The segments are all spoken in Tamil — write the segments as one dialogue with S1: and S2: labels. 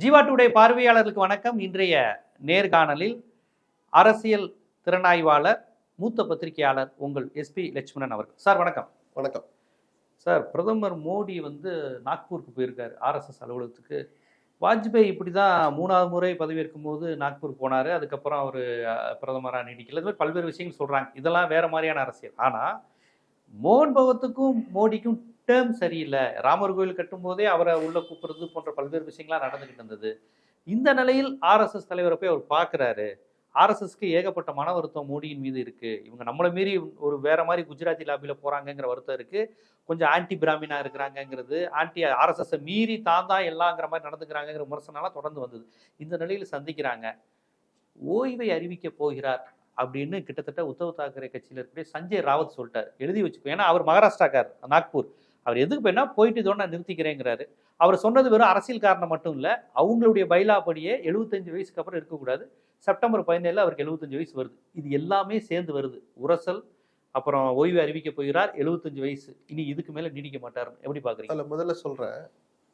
S1: ஜீவா டுடே பார்வையாளர்களுக்கு வணக்கம். இன்றைய நேர்காணலில் அரசியல் திறனாய்வாளர் மூத்த பத்திரிகையாளர் உங்கள் எஸ்பி லட்சுமணன் அவர்கள். சார் வணக்கம்.
S2: வணக்கம்.
S1: சார் பிரதமர் மோடி வந்து நாக்பூருக்கு போயிருக்காரு ஆர்எஸ்எஸ் அலுவலகத்துக்கு. வாஜ்பாய் இப்படி தான் மூணாவது முறை பதவியேற்கும் போது நாக்பூர் போனார். அதுக்கப்புறம் அவர் பிரதமராக நீடிக்கல. இது மாதிரி பல்வேறு விஷயங்கள் சொல்கிறாங்க இதெல்லாம் வேற மாதிரியான அரசியல். ஆனால் மோகன் பகவத்துக்கும் மோடிக்கும் டேர்ம் சரியில்லை. ராமர் கோயில் கட்டும்போதே அவரை உள்ள கூப்பிடுறது போன்ற பல்வேறு விஷயங்கள்லாம் நடந்துகிட்டு இருந்தது. இந்த நிலையில் ஆர்எஸ்எஸ் தலைவரை போய் அவர் பார்க்குறாரு. ஆர்எஸ்எஸ்க்கு ஏகப்பட்ட மன வருத்தம் மோடியின் மீது இருக்குது இவங்க நம்மளை மீறி ஒரு வேற மாதிரி குஜராத்தி லாபியில் போகிறாங்கங்கிற வருத்தம் இருக்குது கொஞ்சம் ஆன்டி பிராமினா இருக்கிறாங்கங்கிறது ஆன்டி ஆர்எஸ்எஸ்ஸை மீறி தான் தான் எல்லாங்கிற மாதிரி நடந்துக்கிறாங்கங்கிற விமர்சனம்லாம் தொடர்ந்து வந்தது. இந்த நிலையில் சந்திக்கிறாங்க. ஓய்வை அறிவிக்க போகிறார். அப்படின்னு கிட்டத்தட்ட உத்தவ் தாக்கரே கட்சியில் இருக்கக்கூடிய சஞ்சய் ராவத் சொல்லிட்டார். எழுதி வச்சுக்கோ. ஏன்னா அவர் மகாராஷ்டிராக்கார் நாக்பூர். அவர் எதுக்கு போயினா போயிட்டு இதோட நான் நிறுத்திக்கிறேங்கிறாரு. அவர் சொன்னது வெறும் அரசியல் காரணம் மட்டும் இல்லை அவங்களுடைய பைலா படியே எழுபத்தஞ்சு வயசுக்கு அப்புறம் இருக்கக்கூடாது. செப்டம்பர் பதினேழில் அவருக்கு எழுபத்தஞ்சு வயசு வருது. இது எல்லாமே சேர்ந்து வருது. உரசல் அப்புறம் ஓய்வு அறிவிக்க போகிறார். எழுபத்தஞ்சு வயசு. இனி இதுக்கு மேலே நீடிக்க மாட்டார் எப்படி பார்க்குறீங்க
S2: அதில் முதல்ல சொல்கிறேன்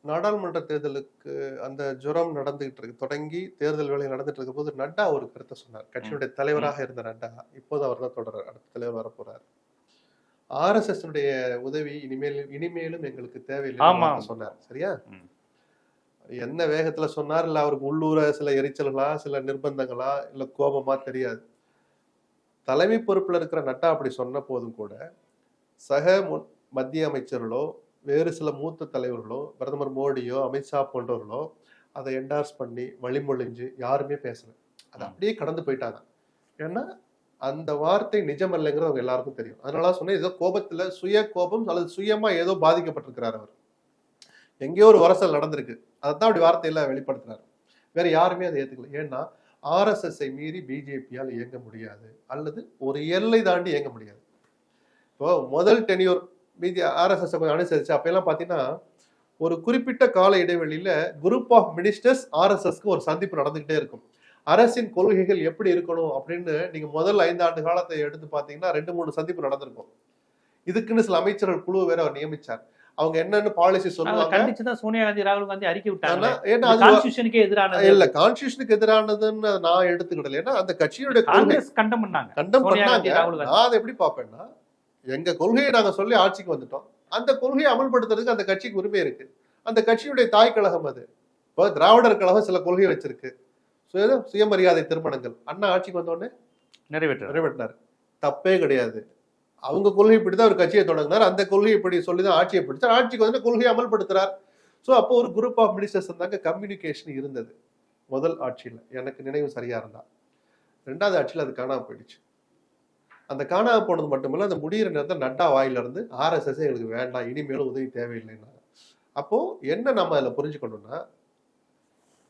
S2: நாடாளுமன்ற தேர்தலுக்கு அந்த ஜுரம் நடந்துகிட்டு இருக்கு தொடங்கி தேர்தல் வேலை நடந்துட்டு இருக்கும் போது நட்டா ஒரு கருத்தை சொன்னார். கட்சியுடைய தலைவராக இருந்த நட்டா இப்போது அவர் தான் தொடர்றார் அடுத்த தலைவர் வர போறார் ஆர்எஸ்எஸ் உடைய உதவி இனிமேல் இனிமேலும் எங்களுக்கு தேவையில்லை. சொன்னார். சரியா. என்ன வேகத்துல சொன்னார்? இல்ல அவருக்கு உள்ளூர சில எரிச்சல்களா சில நிர்பந்தங்களா இல்ல கோபமா தெரியாது. தலைமை பொறுப்புல இருக்கிற நட்டா அப்படி சொன்ன போதும் கூட சக மத்திய அமைச்சர்களோ வேறு சில மூத்த தலைவர்களோ பிரதமர் மோடியோ அமித்ஷா போன்றவர்களோ அதை என்டார்ஸ் பண்ணி வழிமொழிஞ்சு யாருமே பேசல. அது. அப்படியே கடந்து போயிட்டாங்க. ஏன்னா அந்த வார்த்தை நிஜமல்லைங்கிறது அவங்க எல்லாருக்கும் தெரியும். அதனால சொன்னேன் ஏதோ கோபத்துல சுய கோபம் அல்லது சுயமா ஏதோ பாதிக்கப்பட்டிருக்கிறார் அவர். எங்கேயோ ஒரு வரசல் நடந்திருக்கு. அதான் அப்படி வார்த்தையில வெளிப்படுத்துறாரு. வேற யாருமே அதை ஏத்துக்கல. ஏன்னா ஆர்எஸ்எஸ்ஐ மீறி பிஜேபியால் இயங்க முடியாது. அல்லது ஒரு எல்லை தாண்டி இயங்க முடியாது. இப்போ முதல் டென்யூர் பிஜே ஆர்எஸ்எஸ் கொஞ்சம் அனுசரிச்சு அப்பெல்லாம் பார்த்தீங்கன்னா ஒரு குறிப்பிட்ட கால இடைவெளியில குரூப் ஆஃப் மினிஸ்டர்ஸ் ஆர்எஸ்எஸ்க்கு ஒரு சந்திப்பு நடந்துகிட்டே இருக்கும். அரசின் கொள்கைகள் எப்படி இருக்கணும் அப்படின்னு நீங்க முதல் ஐந்து ஆண்டு காலத்தை எடுத்து பார்த்தீங்கன்னா ரெண்டு மூணு சந்திப்பு நடந்திருக்கும். இதுக்குன்னு சில அமைச்சர்கள் குழு வேற அவர் நியமிச்சார். அவங்க என்னன்னு பாலிசி சொல்லுவாங்க.
S1: கண்டிச்சு தான் சோனியா காந்தி ராகுல் காந்தி அறிக்கை விட்டாங்க.
S2: ஏன்னா
S1: கான்ஸ்டியூஷனுக்கே எதிரானது.
S2: இல்ல கான்ஸ்டியூஷனுக்கு எதிரானதுன்னு நான் எடுத்துக்கிடல. ஏன்னா அந்த கட்சியுடைய கொள்கை
S1: காங்கிரஸ் கண்டம் பண்ணாங்க.
S2: கண்டம் பண்ணாங்க. நான் அதை எப்படி பார்ப்பேன்னா எங்க கொள்கையை நாங்க சொல்லி ஆட்சிக்கு வந்துட்டோம். அந்த கொள்கையை அமல்படுத்துறதுக்கு அந்த கட்சிக்கு உரிமை இருக்கு. அந்த கட்சியுடைய தாய் கழகம் அது. இப்போ திராவிடர் கழகம் சில கொள்கை வச்சிருக்கு. சுய சுயமரியாதை திருமணங்கள். அண்ணா ஆட்சிக்கு வந்த உடனே
S1: நிறைவேற்ற
S2: நிறைவேற்றினார். தப்பே கிடையாது. அவங்க கொள்கை இப்படிதான் ஒரு கட்சியை தொடங்கினார். அந்த கொள்கை இப்படி சொல்லி தான் ஆட்சியை பிடிச்சார். ஆட்சிக்கு வந்து கொள்கையை அமல்படுத்துறார். ஸோ அப்போ ஒரு குரூப் ஆஃப் மினிஸ்டர்ஸ் இருந்தாங்க கம்யூனிகேஷன் இருந்தது. முதல் ஆட்சியில். எனக்கு நினைவு சரியா இருந்தா. ரெண்டாவது ஆட்சியில் அது காணாம போயிடுச்சு. அந்த காணாம போனது மட்டுமல்ல அந்த முடியிற நேரத்தில் நட்டா வாயில இருந்து ஆர்எஸ்எஸ் எங்களுக்கு வேண்டாம் இனிமேலும் உதவி தேவையில்லைன்னா அப்போ என்ன நம்ம அதில் புரிஞ்சுக்கணும்னா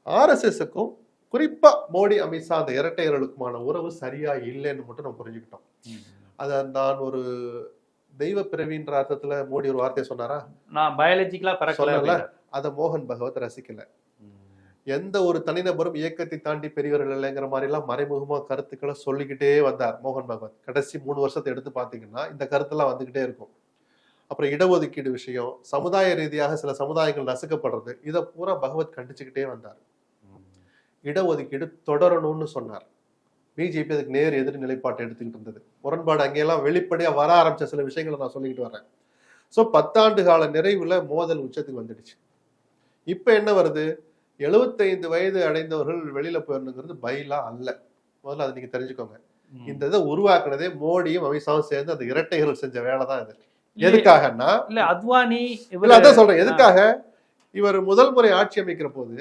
S2: ஆர்எஸ்எஸ்க்கும் குறிப்பா மோடி அமித்ஷா அந்த இரட்டையர்களுக்குமான உறவு சரியா இல்லைன்னு மட்டும் நம்ம புரிஞ்சுக்கிட்டோம். அத நான் ஒரு தெய்வ பிறவின்ற அர்த்தத்துல மோடி ஒரு வார்த்தையை சொன்னாரா?
S1: நான் பயாலஜிக்கலா பிறக்கல
S2: சொன்னேன்ல.
S1: அப்படின்னாரு.
S2: அதை மோகன் பகவத் ரசிக்கல. எந்த ஒரு தனிநபரும் இயக்கத்தை தாண்டி பெரியவர்கள் இல்லைங்கிற மாதிரி எல்லாம் மறைமுகமா கருத்துக்களை சொல்லிக்கிட்டே வந்தார் மோகன் பகவத். கடைசி மூணு வருஷத்தை எடுத்து பாத்தீங்கன்னா இந்த கருத்தெல்லாம் வந்துகிட்டே இருக்கும். அப்புறம் இடஒதுக்கீடு விஷயம் சமுதாய ரீதியாக சில சமுதாயங்கள் நசுக்கப்படுறது இதை பூரா பகவத் கண்டிச்சுக்கிட்டே வந்தார். இடஒதுக்கீடு தொடரணும்னு சொன்னார். பிஜேபி அதுக்கு நேர் எதிர் நிலைப்பாட்டை எடுத்துக்கிட்டு இருந்தது. முரண்பாடு அங்கெல்லாம் வெளிப்படையா வர ஆரம்பிச்ச சில விஷயங்களை நான் சொல்லிக்கிட்டு வரேன். ஸோ பத்தாண்டு கால நிறைவுல மோதல் உச்சத்துக்கு வந்துடுச்சு. இப்போ என்ன வருது? எழுபத்தைந்து வயது அடைந்தவர்கள் வெளியில போயிடணுங்கிறது பயிலா அல்ல. முதல்ல அதை நீங்க தெரிஞ்சுக்கோங்க. இந்த இதை உருவாக்குனதே மோடியும் அமித்ஷாவும் சேர்ந்து அந்த இரட்டைகள் செஞ்ச வேலை தான் இது. எதுக்காகன்னா
S1: இல்ல அத்வானி
S2: இல்ல அதான் சொல்றேன். எதுக்காக? இவர் முதல் முறை ஆட்சி அமைக்கிற போது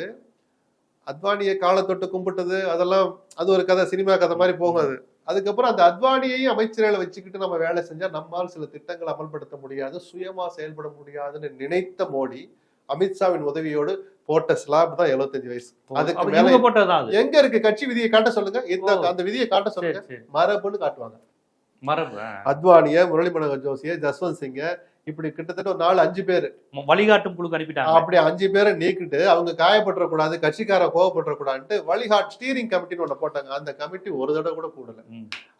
S2: அத்வானியை காலை தொட்டு கும்பிட்டது அதெல்லாம் அது ஒரு கதை சினிமா கதை மாதிரி போகும் அது. அதுக்கப்புறம் அந்த அத்வானியையும் அமைச்சர்களை வச்சுக்கிட்டு நம்ம வேலை செஞ்சா நம்மால் சில திட்டங்களை அமல்படுத்த முடியாது சுயமா செயல்பட முடியாதுன்னு நினைத்த மோடி அமித்ஷாவின் உதவியோடு போட்ட ஸ்லாப் தான் 75 வயசு. அதுக்கு மேல எங்க இருக்கு? கட்சி விதியை காட்ட சொல்லுங்க. இந்த. அந்த விதியை காட்ட சொல்லுங்க. மரபுன்னு காட்டுவாங்க.
S1: மரபு.
S2: அத்வானிய முரளி மனோகர் ஜோஷிய ஜஸ்வந்த் சிங்க இப்படி கிட்டத்தட்ட ஒரு நாலு அஞ்சு பேர்.
S1: வழிகாட்டும் குழுக்கு அனுப்பிட்டாங்க.
S2: அப்படி அஞ்சு பேரை நீக்கிட்டு அவங்க காயப்பட்டுற கூடாது கட்சிக்கார கோவப்பட்டுற கூடாதுன்ட்டு வழிகாட் ஸ்டீரிங் கமிட்டின்னு ஒண்ணு போட்டாங்க. அந்த கமிட்டி ஒரு தடவை கூட கூடல.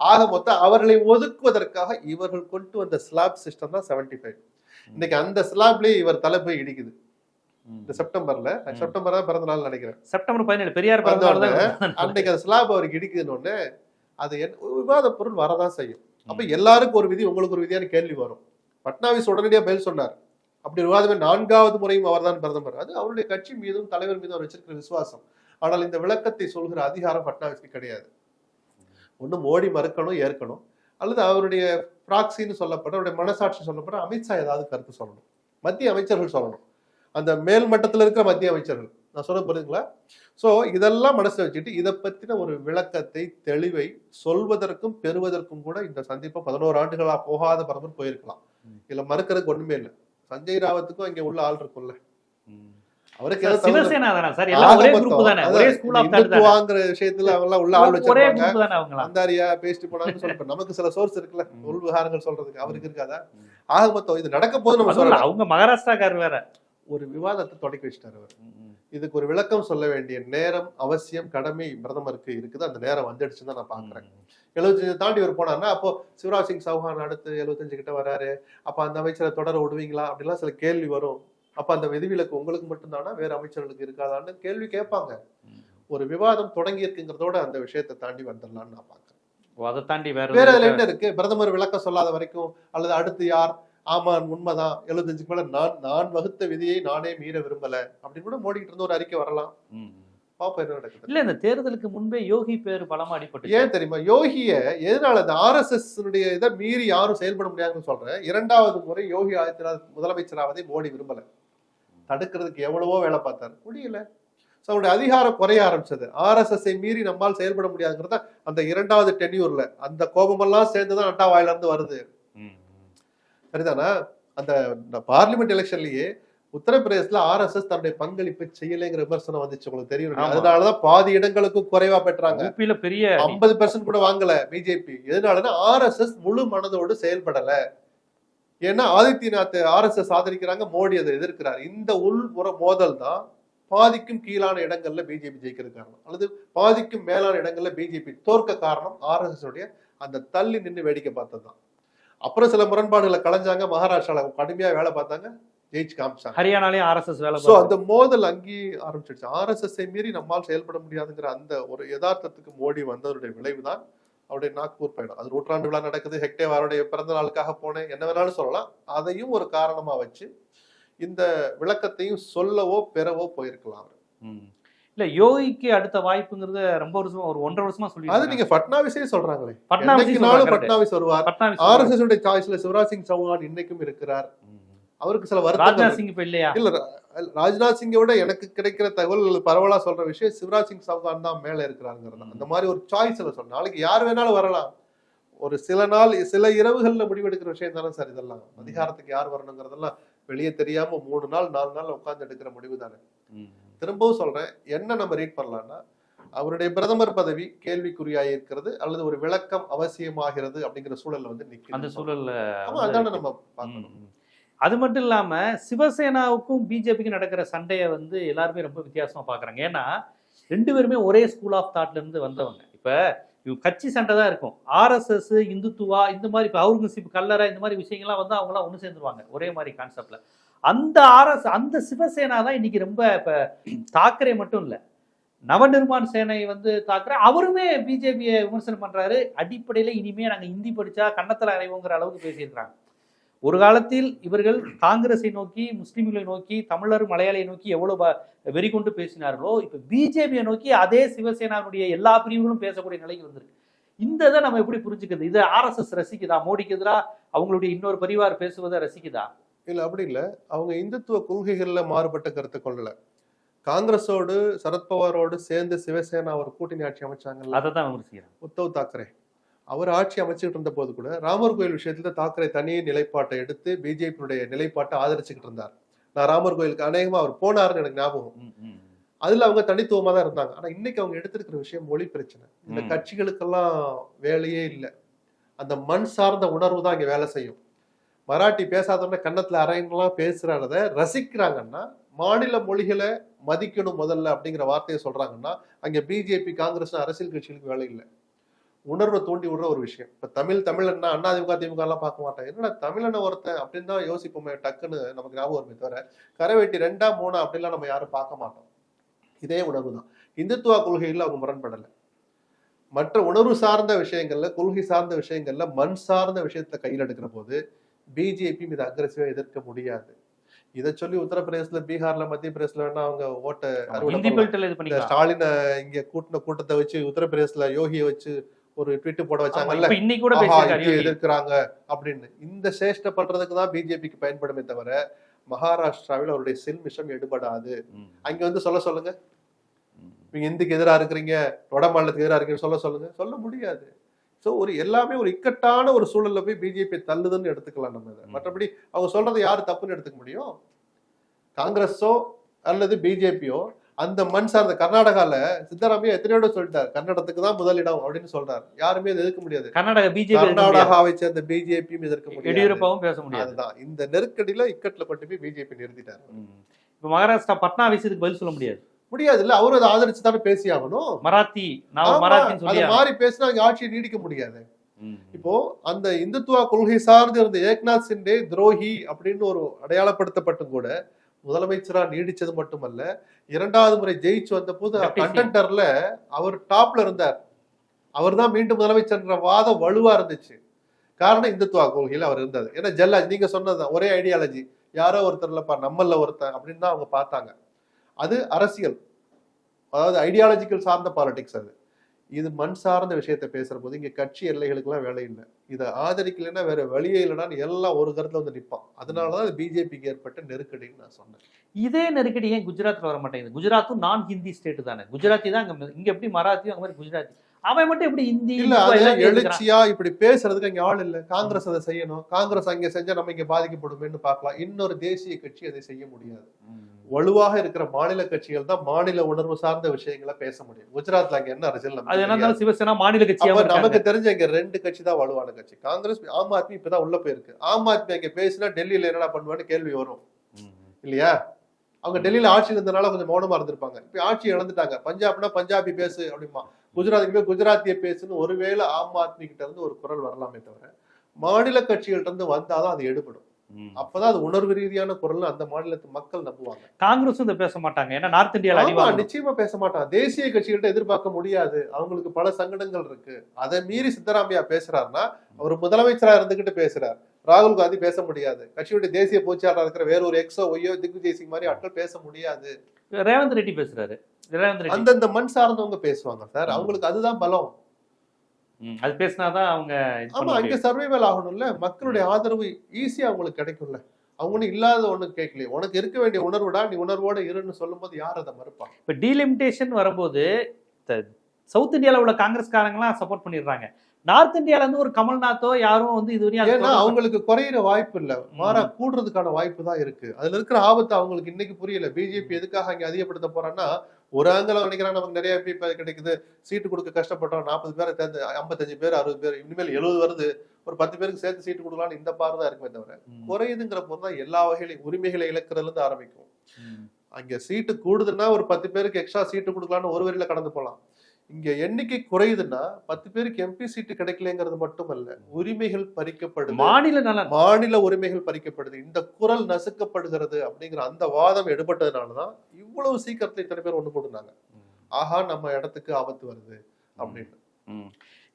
S2: ஆக மொத்தம் அவர்களை ஒதுக்குவதற்காக இவர்கள் கொண்டு வந்த ஸ்லாப் சிஸ்டம் தான் 75 ஃபைவ் இன்னைக்கு அந்த ஸ்லாப்லயே இவர் தலை போய் இடிக்குது. இந்த செப்டம்பர்ல. செப்டம்பர் தான் பிறந்த நாள் நினைக்கிறேன்.
S1: செப்டம்பர் பதினேழு பெரியார் தான்
S2: அன்னைக்கு அந்த ஸ்லாப் அவருக்கு இடிக்குதுன்னு ஒண்ணு அது விவாத பொருள் வரதான் செய்யும். அப்ப எல்லாருக்கும் ஒரு விதி உங்களுக்கு ஒரு விதியான கேள்வி வரும். பட்னாவிஸ் உடனடியா பதில் சொன்னார். அப்படி விவாதமே நான்காவது முறையும் அவர்தான் பிரதமர் அது அவருடைய கட்சி மீதும் தலைவர் மீதும் அவர் வச்சிருக்கிற விசுவாசம். ஆனால் இந்த விளக்கத்தை சொல்கிற அதிகாரம் பட்னாவிஸ்க்கு கிடையாது. ஒண்ணு மோடி மறுக்கணும் ஏற்கணும். அல்லது அவருடைய ப்ராக்சின்னு சொல்லப்படுற அவருடைய மனசாட்சி சொல்லப்படுற அமித்ஷா ஏதாவது கருத்து சொல்லணும். மத்திய அமைச்சர்கள் சொல்லணும். அந்த மேல் மட்டத்தில் இருக்கிற மத்திய அமைச்சர்கள். நான் சொல்ல புரியுதுங்களா சோ இதெல்லாம் மனசுல வச்சுட்டு இதை பத்தின ஒரு விளக்கத்தை தெளிவை சொல்வதற்கும் பெறுவதற்கும் கூட இந்த சந்திப்பு பதினோரு ஆண்டுகளா போகாத பிரதமர் போயிருக்கலாம். இதுல மறுக்கிறதுக்கு ஒண்ணுமே இல்லை. சஞ்சய் ராவத்துக்கும் இங்க உள்ள ஆள் இருக்கும்ல. நமக்கு சில சோர்ஸ் இருக்குல்ல. உள் விவகாரங்கள் சொல்றதுக்கு. அவருக்கு இருக்காதா. ஆக மொத்தம் இது நடக்க போது நம்ம சொல்லலாம்.
S1: அவங்க மகாராஷ்டிராக்காரர் வேற.
S2: ஒரு விவாதத்தை தொடக்கி வச்சிட்டாரு அவர். இதுக்கு ஒரு விளக்கம் சொல்ல வேண்டிய நேரம் அவசியம் கடமை பிரதமருக்கு இருக்குது. அந்த நேரம் வந்துடுச்சுன்னு தான் நான் பாக்குறேன். எழுபத்தஞ்சு தாண்டி அவர் போனார்னா அப்போ சிவராஜ் சிங் சௌஹான் அடுத்து எழுபத்தஞ்சு கிட்ட வராரு. அப்ப அந்த அமைச்சரை தொடர விடுவீங்களா? அப்படிலாம் சில கேள்வி வரும். அப்ப அந்த விதிவிலக்கு உங்களுக்கு மட்டும்தானா? வேற அமைச்சர்களுக்கு இருக்காதான்னு கேள்வி கேட்பாங்க. ஒரு விவாதம் தொடங்கி இருக்குங்கிறதோட அந்த விஷயத்தை தாண்டி வந்துடலாம்னு நான் பாக்குறேன்.
S1: அதை தாண்டி வேற
S2: வேற என்ன இருக்கு? பிரதமர் விளக்கம் சொல்லாத வரைக்கும் அல்லது அடுத்து யார் ஆமா உண்மைதான். எழுபத்தஞ்சுக்கு மேல நான் நான் வகுத்த விதியை நானே மீற விரும்பல. அப்படின்னு கூட மோடிக்கிட்டு இருந்து ஒரு அறிக்கை வரலாம். பாப்போம் என்ன நடக்குது.
S1: இல்ல இந்த தேர்தலுக்கு முன்பே யோகி பேர் பலமா அடிபட்டு
S2: ஏன் தெரியுமா? யோகிய எதனால இந்த ஆர்எஸ்எஸ் இதை மீறி யாரும் செயல்பட முடியாதுன்னு சொல்றேன். இரண்டாவது முறை யோகி ஆதித்யநாத் முதலமைச்சராவதை மோடி விரும்பல. தடுக்கிறதுக்கு எவ்வளவோ வேலை பார்த்தாரு. முடியல. So, அவருடைய அதிகாரம் குறைய ஆரம்பிச்சது. ஆர்எஸ்எஸ் மீறி நம்மால் செயல்பட முடியாதுங்கிறத அந்த இரண்டாவது டென்யூர்ல அந்த கோபமெல்லாம் சேர்ந்துதான் அண்டா வாயில இருந்து வருது. சரிதானா? அந்த பார்லிமெண்ட் எலெக்ஷன்லயே உத்தரப்பிரதேசத்துல ஆர்எஸ்எஸ் தன்னுடைய பங்களிப்பை செய்யலைங்கிற விமர்சனம் வந்துச்சு. உங்களுக்கு தெரியும். அதனாலதான் பாதி இடங்களுக்கும் குறைவா பெற்றாங்க.
S1: பெரிய.
S2: ஐம்பது பெர்சன்ட் கூட வாங்கல பிஜேபி. எதனாலன்னா ஆர்எஸ்எஸ் முழு மனதோடு செயல்படல. ஏன்னா ஆதித்யநாத் ஆர்எஸ்எஸ் ஆதரிக்கிறாங்க மோடி அதை எதிர்க்கிறார். இந்த உள்புற மோதல் தான் பாதிக்கும் கீழான இடங்கள்ல பிஜேபி ஜெயிக்கிறது காரணம். அல்லது பாதிக்கும் மேலான இடங்கள்ல பிஜேபி தோற்க காரணம் ஆர்எஸ்எஸ் உடைய அந்த தள்ளி நின்று வேடிக்கை பார்த்தது தான் அப்புறம் சில முரண்பாடுகளை கலைஞ்சாங்க மகாராஷ்டிரால கடுமையா வேலை பார்த்தாங்க. ஜெயிச்சு காமிச்சாங்க.
S1: ஹரியானாலயும் ஆர்எஸ்எஸ் வேலை பார்க்குது.
S2: அந்த மோதல் அங்கேயே ஆரம்பிச்சிடுச்சு. ஆர்எஸ்எஸ் மீறி நம்மால் செயல்பட முடியாதுங்கிற அந்த ஒரு யதார்த்தத்துக்கு மோடி வந்ததனுடைய விளைவுதான் அவருடைய நாக்பூர் பயணம். அது நூற்றாண்டு விழா நடக்குது. ஹெக்டே அவருடைய பிறந்த நாளுக்காக போனேன். என்ன வேணாலும் சொல்லலாம். அதையும் ஒரு காரணமா வச்சு இந்த விளக்கத்தையும் சொல்லவோ பெறவோ போயிருக்கலாம் அவர்.
S1: இல்ல யோகிக்கு அடுத்த வாய்ப்புங்கிறது ரொம்ப வருஷமா ஒரு ஒன்றரை வருஷமா சொல்லி
S2: அது நீங்க பட்னாவிஸே சொல்றாங்களே.
S1: பட்னாவிஸ்
S2: என்னைக்குனாலும் பட்னாவிஸ் வருவார். ஆர்எஸ்எஸ் உடைய சாய்ஸ்ல சிவராஜ் சிங் சௌஹான் இன்னைக்கும் இருக்கிறார். அவருக்கு சில வருத்தங்கள்
S1: ராஜ்நாத் சிங் இப்ப இல்லையா?
S2: இல்ல ராஜ்நாத் சிங்கை விட எனக்கு கிடைக்கிற தகவல் பரவலா சொல்ற விஷயம் சிவராஜ் சிங் சௌகான் தான் மேல இருக்கிறாங்கிறது. அந்த மாதிரி ஒரு சாய்ஸ்ல சொல்ற நாளைக்கு யார் வேணாலும் வரலாம். ஒரு சில நாள் சில இரவுகள்ல முடிவெடுக்கிற விஷயம் தானே சார் இதெல்லாம். அதிகாரத்துக்கு யார் வரணுங்கிறதெல்லாம் வெளியே தெரியாம மூணு நாள் நாலு நாள் உட்கார்ந்து எடுக்கிற முடிவு தானே. திரும்பவும் சொல்றேன் என்ன நம்ம ரீட் பண்ணலாம்னா அவருடைய பிரதமர் பதவி கேள்விக்குறியாய் இருக்கிறது அல்லது ஒரு விளக்கம் அவசியமாகிறது அப்படிங்கிற சூழல்ல வந்து நிக்குது
S1: அந்த சூழல்ல
S2: அதானே நம்ம பார்க்கணும்.
S1: அது மட்டும் இல்லாம சிவசேனாவுக்கும் பிஜேபிக்கும் நடக்கிற சண்டையை வந்து எல்லாருமே ரொம்ப வித்தியாசமா பாக்குறாங்க ஏன்னா ரெண்டு பேருமே ஒரே ஸ்கூல் ஆஃப் தாட்ல இருந்து வந்தவங்க. இப்ப கட்சி சண்டை தான் இருக்கும். ஆர்எஸ்எஸ் இந்துத்துவா இந்த மாதிரி இப்போ அவுரங்கசீப் கல்லறை இந்த மாதிரி விஷயங்கள்லாம் வந்து அவங்களாம் ஒன்று சேர்ந்துருவாங்க. ஒரே மாதிரி கான்செப்ட்ல அந்த ஆர்எஸ் அந்த சிவசேனா தான் இன்னைக்கு ரொம்ப இப்போ தாக்கரே மட்டும் இல்லை. நவநிர்மாண் சேனை வந்து தாக்கரே அவருமே பிஜேபியை விமர்சனம் பண்ணுறாரு அடிப்படையில் இனிமேல் நாங்கள் ஹிந்தி படித்தா கன்னத்தில் அறைவோங்கிற அளவுக்கு பேசியிருக்கிறாங்க. ஒரு காலத்தில் இவர்கள் காங்கிரஸை நோக்கி முஸ்லீம்களை நோக்கி தமிழர் மலையாளியை நோக்கி எவ்வளோ வெறி கொண்டு பேசினார்களோ இப்போ பிஜேபியை நோக்கி அதே சிவசேனாவுடைய எல்லா பிரிவுகளும் பேசக்கூடிய நிலைக்கு வந்திருக்கு. இந்த இதை நம்ம எப்படி புரிஞ்சுக்கிறது? இது ஆர்எஸ்எஸ் ரசிக்குதா? மோடிக்கு எதிராக அவங்களுடைய இன்னொரு பரிவார் பேசுவதை ரசிக்குதா?
S2: இல்ல அப்படி இல்ல. அவங்க இந்துத்துவ கொள்கைகள்ல மாறுபட்ட கருத்தை கொள்ளல. காங்கிரஸோடு சரத்பவாரோடு சேர்ந்து சிவசேனா ஒரு கூட்டணி ஆட்சி அமைச்சாங்கல்ல.
S1: அதை தான் விமர்சிக்கிறேன்
S2: உத்தவ் தாக்கரே. அவர் ஆட்சி அமைச்சுக்கிட்டு இருந்த போது கூட ராமர் கோயில் விஷயத்துல தாக்கரே தனி நிலைப்பாட்டை எடுத்து பிஜேபியுடைய நிலைப்பாட்டை ஆதரிச்சுக்கிட்டு இருந்தார். நான் ராமர் கோயிலுக்கு அநேகமா அவர் போனாருன்னு எனக்கு ஞாபகம். அதுல அவங்க தனித்துவமா தான் இருந்தாங்க. ஆனா இன்னைக்கு அவங்க எடுத்திருக்கிற விஷயம் மொழி பிரச்சனை. இந்த. கட்சிகளுக்கெல்லாம் வேலையே இல்லை. அந்த மண் சார்ந்த உணர்வு தான் இங்க வேலை செய்யும். மராட்டி பேசாதவன கன்னத்தில் அரைங்கெல்லாம் பேசுறத ரசிக்கிறாங்கன்னா மாநில மொழிகளை மதிக்கணும் முதல்ல அப்படிங்கிற வார்த்தையை சொல்றாங்கன்னா அங்க பிஜேபி காங்கிரஸ் அரசியல் கட்சிகளுக்கு வேலை இல்லை. உணர்வை தூண்டி விடுற ஒரு விஷயம். இப்ப தமிழ் தமிழன்னா அண்ணா திமுக திமுக எல்லாம் பார்க்க மாட்டேன். என்னடா தமிழனை ஒருத்தன் அப்படின்னு தான் யோசிப்போமே டக்குன்னு நமக்கு ஞாபகம் வருமே தவிர கரைவெட்டி ரெண்டா மூணா அப்படிலாம் நம்ம யாரும் பார்க்க மாட்டோம். இதே உணர்வு தான். இந்துத்துவ கொள்கையில் அவங்க முரண்படலை. மற்ற உணர்வு சார்ந்த விஷயங்கள்ல கொள்கை சார்ந்த விஷயங்கள்ல மண் சார்ந்த விஷயத்த கையில் எடுக்கிற போது பிஜேபி இதை அக்ரஸிவா எதிர்க்க முடியாது. இதை சொல்லி உத்தரப்பிரதேசல பீகார்ல மத்திய பிரதேசல வேணா அவங்க ஓட்ட ஸ்டாலினை இங்க கூட்டின கூட்டத்தை வச்சு உத்தரப்பிரதேசல யோகியை வச்சு ஒரு ட்வீட் போட வச்சாங்கல்ல?
S1: இன்னைக்கு கூட.
S2: எதிர்க்கிறாங்க அப்படின்னு. இந்த சேஷ்ட பண்றதுக்கு தான் பிஜேபிக்கு பயன்படுமே தவிர மகாராஷ்டிராவில் அவருடைய செல்மிஷம் எடுபடாது. அங்க வந்து சொல்ல சொல்லுங்க. நீங்க இந்துக்கு எதிரா இருக்கிறீங்க வட மாநிலத்துக்கு எதிரா இருக்கீங்கன்னு சொல்ல சொல்லுங்க. சொல்ல முடியாது. சோ ஒரு எல்லாமே ஒரு இக்கட்டான ஒரு சூழல்ல போய் பிஜேபி தள்ளுதுன்னு எடுத்துக்கலாம் நம்ம இதை. மற்றபடி அவங்க சொல்றதை யாரு தப்புன்னு எடுத்துக்க முடியும்? காங்கிரஸோ அல்லது பிஜேபியோ அந்த மண் சார்ந்த கர்நாடகால சித்தராமையா எத்தனையோட சொல்லிட்டார். கன்னடத்துக்கு தான் முதலிடம் அப்படின்னு சொல்றாரு. யாருமே இதை எதிர்க்க முடியாது.
S1: கர்நாடகா பிஜேபி
S2: கர்நாடகாவை சேர்ந்த பிஜேபியும் எதிர்க்க முடியாது.
S1: எடியூரப்பாவும் பேச முடியாது.
S2: அதுதான். இந்த நெருக்கடியில இக்கட்டுல கொண்டு போய் பிஜேபி நிறுத்திட்டாரு.
S1: இப்ப மகாராஷ்டிரா பட்னாவிஸ் இதுக்கு பதில் சொல்ல முடியாது.
S2: முடியாது இல்ல அவரும் அதை ஆதரிச்சு தானே பேசி ஆகணும்
S1: மராத்தி
S2: மாறி பேசினா அங்க ஆட்சியை நீடிக்க முடியாது. இப்போ அந்த இந்துத்துவ கொள்கை சார்ந்து இருந்த ஏக்நாத் சிண்டே துரோகி அப்படின்னு ஒரு அடையாளப்படுத்தப்பட்டும் கூட முதலமைச்சரா நீடிச்சது மட்டுமல்ல இரண்டாவது முறை ஜெயிச்சு வந்த போது. கண்டென்டர்ல அவர் டாப்ல இருந்தார். அவர் தான் மீண்டும் முதலமைச்சர்ன்ற வாதம் வலுவா இருந்துச்சு. காரணம் இந்துத்துவ கொள்கையில அவர் இருந்தது. ஏன்னா ஜெல்லா நீங்க சொன்னதுதான் ஒரே ஐடியாலஜி யாரோ ஒருத்தர் இல்லப்பா நம்மள ஒருத்தன் அப்படின்னு தான் அவங்க பார்த்தாங்க. அது அரசியல். அதாவது ஐடியாலஜிக்கல் சார்ந்த பாலிடிக்ஸ் அது. இது மண் சார்ந்த விஷயத்தை பேசுகிற போது இங்கே கட்சி எல்லைகளுக்கெல்லாம் வேலை இல்லை. இதை ஆதரிக்கலைன்னா வேற வழியே இல்லைனான்னு எல்லாம் ஒரு கருத்தில் வந்து நிற்பான் அதனால தான் பிஜேபிக்கு ஏற்பட்ட நெருக்கடின்னு நான் சொன்னேன்.
S1: இதே நெருக்கடி ஏன் குஜராத்தில் வர மாட்டேங்குது குஜராத்தும் நான் ஹிந்தி ஸ்டேட்டு தானே. குஜராத்தி தான் அங்கே இங்கே எப்படி மராத்தியும் அங்கே மாதிரி குஜராத்தி. அவன் மட்டும் எப்படி ஹிந்தி
S2: இல்ல? எழுச்சியா இப்படி பேசுறதுக்கு அங்க ஆள் இல்ல. காங்கிரஸ் அதை செய்யணும். காங்கிரஸ் அங்க செஞ்சா நம்ம இங்க பாதிக்கப்படுமேன்னு பார்க்கலாம். இன்னொரு தேசிய கட்சி அதை செய்ய முடியாது. வலுவாக இருக்கிற மாநில கட்சிகள் தான் மாநில உணர்வு சார்ந்த விஷயங்களை பேச முடியும். குஜராத்ல அங்க என்ன அரசியல் நமக்கு
S1: அது என்ன சிவசேனா மாநில
S2: அப்ப நமக்கு தெரிஞ்ச இங்க ரெண்டு கட்சி தான் வலுவான கட்சி. காங்கிரஸ் ஆம் ஆத்மி இப்பதான் உள்ள போயிருக்கு. ஆம் ஆத்மி அங்க பேசினா டெல்லியில என்னடா பண்ணுவான்னு கேள்வி வரும். இல்லையா? அவங்க டெல்லியில ஆட்சி இருந்தனால கொஞ்சம் மௌனமா இருந்திருப்பாங்க. இப்ப ஆட்சி இழந்துட்டாங்க. பஞ்சாப்னா பஞ்சாபி பேசு அப்படிமா போய் குஜராத்திய பேசுன்னு ஒருவேளை ஆம் ஆத்மி கிட்ட இருந்து ஒரு குரல் வரலாமே தவிர மாநில கட்சிகள்ட்ட இருந்து வந்தாதான் அது எடுபடும். அப்பதான் அது உணர்வு ரீதியான குரல் அந்த மாநிலத்து மக்கள் நம்புவாங்க.
S1: காங்கிரஸும் இதை பேச மாட்டாங்க. ஏன்னா நார்த் அடிவாங்க
S2: நிச்சயமா பேச மாட்டான் தேசிய கட்சிகள்ட்ட எதிர்பார்க்க முடியாது. அவங்களுக்கு பல சங்கடங்கள் இருக்கு. அதை மீறி சித்தராமையா பேசுறாருன்னா அவர் முதலமைச்சரா இருந்துகிட்டு பேசுறார். ராகுல் காந்தி பேச முடியாது. கட்சியுடைய தேசிய பொதுச்சாளராக இருக்கிற வேற ஒரு எக்ஸோ ஒய்யோ திக்விஜய் சிங் மாதிரி ஆட்கள் பேச முடியாது.
S1: ரேவந்த் ரெட்டி பேசுறாரு.
S2: அந்தந்த மண் சார்ந்தவங்க பேசுவாங்க சார். அவங்களுக்கு அதுதான் பலம்.
S1: அது பேசினாதான் அவங்க
S2: ஆமா அங்க. சர்வைவல் ஆகணும்ல. மக்களுடைய ஆதரவு ஈஸியா அவங்களுக்கு கிடைக்கும்ல. அவங்க ஒண்ணும் இல்லாத ஒண்ணு கேட்கலையே. உனக்கு இருக்க வேண்டிய உணர்வுடா நீ உணர்வோட இருன்னு சொல்லும்போது யார் அதை மறுப்பா?
S1: இப்ப டீலிமிட்டேஷன் வரும்போது சவுத் இந்தியால உள்ள காங்கிரஸ்காரங்களாம் சப்போர்ட் பண்ணிடுறாங்க. நார்த் இந்தியால இருந்து ஒரு கமல்நாத்தோ யாரும் வந்து இது
S2: ஏன்னா அவங்களுக்கு குறையிற வாய்ப்பு இல்ல. மாறா கூடுறதுக்கான வாய்ப்பு தான் இருக்கு. அதுல இருக்கிற ஆபத்து அவங்களுக்கு இன்னைக்கு புரியல. பிஜேபி எதுக்காக இங்க அதிகப்படுத்த போறான்னா ஒரு ஆங்கிலம் நினைக்கிறாங்க நமக்கு நிறைய எம்பி கிடைக்குது. சீட்டு கொடுக்க கஷ்டப்பட்டோம் நாற்பது பேரை தேர்ந்து ஐம்பத்தஞ்சு பேர் அறுபது பேர் இனிமேல் எழுபது வருது. ஒரு பத்து பேருக்கு சேர்த்து சீட்டு கொடுக்கலாம்னு இந்த பார்வை தான் இருக்குமே தவிர குறையுதுங்கிற போது தான் எல்லா வகையிலையும் உரிமைகளை இழக்கிறதுல இருந்து ஆரம்பிக்கும். அங்க சீட்டு கூடுதுன்னா ஒரு பத்து பேருக்கு எக்ஸ்ட்ரா சீட்டு கொடுக்கலாம்னு ஒரு வரியில கடந்து போலாம். இங்க எண்ணிக்கை குறையுதுன்னா பத்து பேருக்கு எம்பி சீட்டு கிடைக்கலங்கிறது மட்டுமல்ல உரிமைகள் பறிக்கப்படுது.
S1: மாநில
S2: மாநில உரிமைகள் பறிக்கப்படுது. இந்த குரல் நசுக்கப்படுகிறது அப்படிங்கிற அந்த வாதம் எடுபட்டதுனாலதான் இவ்வளவு சீக்கிரத்துல இத்தனை பேர் ஒண்ணு போடுனாங்க ஆஹா நம்ம இடத்துக்கு ஆபத்து வருது அப்படின்னு.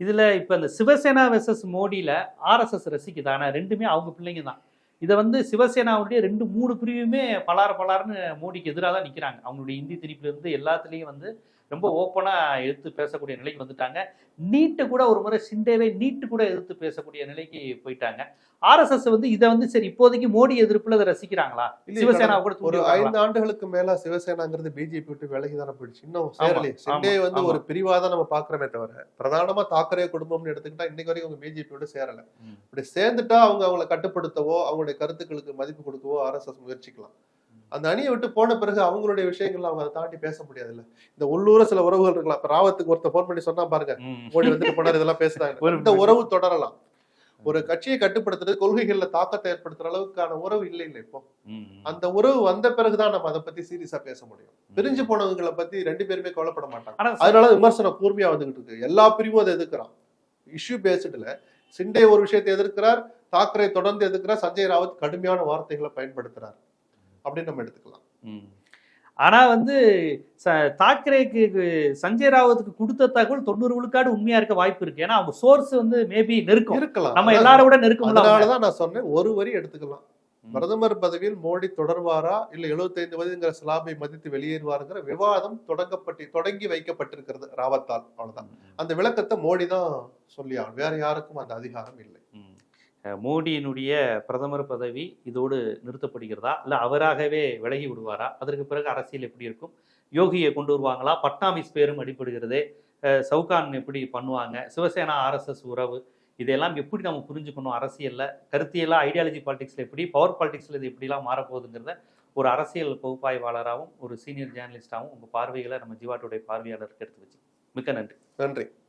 S1: இதுல இப்ப இந்த சிவசேனா வெர்சஸ் மோடியில ஆர்எஸ்எஸ் ரசிக்குது. ஆனா ரெண்டுமே அவங்க பிள்ளைங்க தான். இதை வந்து சிவசேனாவுடைய ரெண்டு மூணு பிரிவுமே பலார பலார்னு மோடிக்கு எதிராக தான் நிக்கிறாங்க. அவங்களுடைய இந்தி திணிப்புல இருந்து எல்லாத்துலயும் வந்து ரொம்ப ஓப்பனா எதிர்த்து பேசக்கூடிய நிலைக்கு வந்துட்டாங்க. நீட்டு கூட ஒரு முறை சிண்டேவே நீட்டு கூட எதிர்த்து பேசக்கூடிய நிலைக்கு போயிட்டாங்க. ஆர்எஸ்எஸ் வந்து இதை வந்து சரி இப்போதைக்கு மோடி எதிர்ப்புல அதை ரசிக்கிறாங்களா? சிவசேனா கூட
S2: ஒரு? ஐந்து ஆண்டுகளுக்கு மேல சிவசேனாங்கிறது பிஜேபி விட்டு விலகி தானே போயிடுச்சு. இன்னும் சேரலையே. சிண்டே வந்து. ஒரு பிரிவா தான் நம்ம பாக்குறோமே தவிர பிரதானமா தாக்கரே குடும்பம்னு எடுத்துக்கிட்டா இன்னைக்கு வரைக்கும் அவங்க பிஜேபியோட சேரல. இப்படி சேர்ந்துட்டா அவங்க அவங்களை கட்டுப்படுத்தவோ அவங்களுடைய கருத்துக்களுக்கு மதிப்பு கொடுக்கவோ ஆர்எஸ்எஸ் முயற்சிக்கலாம். அந்த அணியை விட்டு போன பிறகு அவங்களுடைய விஷயங்கள் அவங்க அதை தாண்டி பேச முடியாதுல்ல. இந்த உள்ளூர சில உறவுகள் இருக்கலாம். இப்ப ராவத்துக்கு ஒருத்தர் போன் பண்ணி சொன்னா பாருங்க. மோடி வந்துட்டு போனார் இதெல்லாம் பேசுறாங்க. இந்த உறவு தொடரலாம். ஒரு கட்சியை கட்டுப்படுத்துறது கொள்கைகள்ல தாக்கத்தை ஏற்படுத்துற அளவுக்கான உறவு இல்லை இல்லை இப்போ. அந்த உறவு வந்த பிறகுதான் நம்ம அதை பத்தி சீரியஸா பேச முடியும். பிரிஞ்சு போனவங்களை பத்தி ரெண்டு பேருமே கவலைப்பட மாட்டாங்க. அதனால விமர்சனம் கூர்மையா வந்துகிட்டு இருக்கு. எல்லா பிரிவும் அதை எதிர்க்கிறான். இஷ்யூ பேஸ்டுல சிண்டே ஒரு விஷயத்தை எதிர்க்கிறார் தாக்கரே தொடர்ந்து எதிர்க்கிறார் சஞ்சய் ராவத் கடுமையான வார்த்தைகளை பயன்படுத்துறார். அப்படின்னு நம்ம எடுத்துக்கலாம்.
S1: ஆனா வந்து தாக்கரேக்கு சஞ்சய் ராவத்துக்கு கொடுத்த தகவல் தொண்ணூறு விழுக்காடு உண்மையா இருக்க வாய்ப்பு இருக்கு. ஏன்னா அவங்க சோர்ஸ் வந்து மேபி நெருக்கம்.
S2: இருக்கலாம்.
S1: நம்ம எல்லாரும் விட நெருக்கம்
S2: அதனாலதான் நான் சொன்னேன் ஒரு வரி எடுத்துக்கலாம். பிரதமர் பதவியில் மோடி தொடர்வாரா? இல்ல 75 வயதுங்கிற ஸ்லாபை மதித்து வெளியேறுவாருங்கிற விவாதம் தொடங்கப்பட்டு தொடங்கி வைக்கப்பட்டிருக்கிறது ராவத்தால். அவ்வளவுதான். அந்த விளக்கத்தை மோடி தான் சொல்லி. வேற யாருக்கும் அந்த அதிகாரம் இல்லை.
S1: மோடியினுடைய பிரதமர் பதவி இதோடு நிறுத்தப்படுகிறதா? இல்லை அவராகவே விலகி விடுவாரா? அதற்கு பிறகு அரசியல் எப்படி இருக்கும்? யோகியை கொண்டு வருவாங்களா? பட்னாமிஸ் பேரும் அடிபடுகிறது. சவுகான் எப்படி பண்ணுவாங்க? சிவசேனா ஆர்எஸ்எஸ் உறவு இதெல்லாம் எப்படி நம்ம புரிஞ்சுக்கணும் அரசியலில்? கருத்தியெல்லாம் ஐடியாலஜி பாலிடிக்ஸில் எப்படி பவர் பாலிடிக்ஸில் இது எப்படிலாம் மாறப்போகுதுங்கிறத ஒரு அரசியல் பகுப்பாய்வாளராகவும் ஒரு சீனியர் ஜேர்னலிஸ்டாகவும் உங்கள் பார்வைகளை நம்ம ஜிவாட்டுடைய பார்வையாளருக்கு எடுத்து வச்சு. மிக்க நன்றி.
S2: நன்றி.